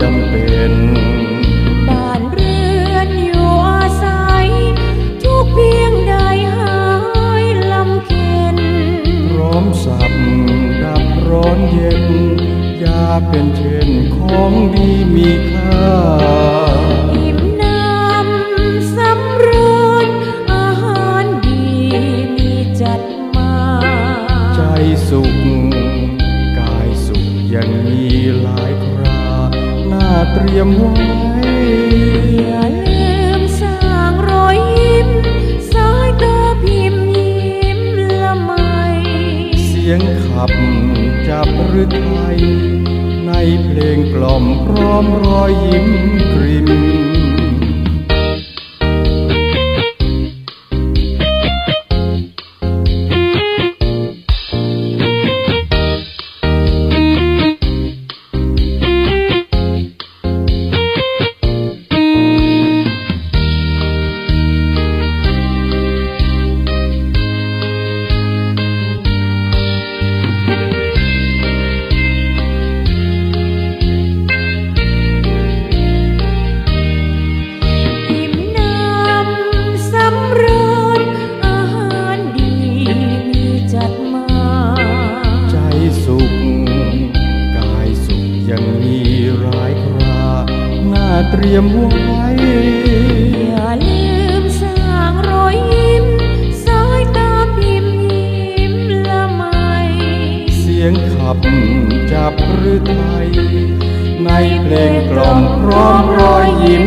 จำเป็นบ้านเรือนอยู่อาศัย ทุกเพียงใดหายลำเค็นพร้อมสับดับร้อนเย็นยาเป็นเช่นของดีมีค่าอิ่มน้ำสำราญอาหารดีมีจัดมาใจสุขกายสุข ยังมีหลายคราน่าเตรียมไว้อย่าลืมสร้างรอยยิ้มสายตาพิมพ์ยิ้มละไม เสียงขับจับหรือไทย ในเพลงกล่อมพร้อมรอยยิ้มกริม สุข กายสุขยังมีหลายคราน่าเตรียมไว้อย่าลืมสร้างรอยยิ้มสายตาพิมพ์ยิ้มละไม เสียงขับจับหรือไทย ในเพลงกล่อมพร้อมรอยยิ้ม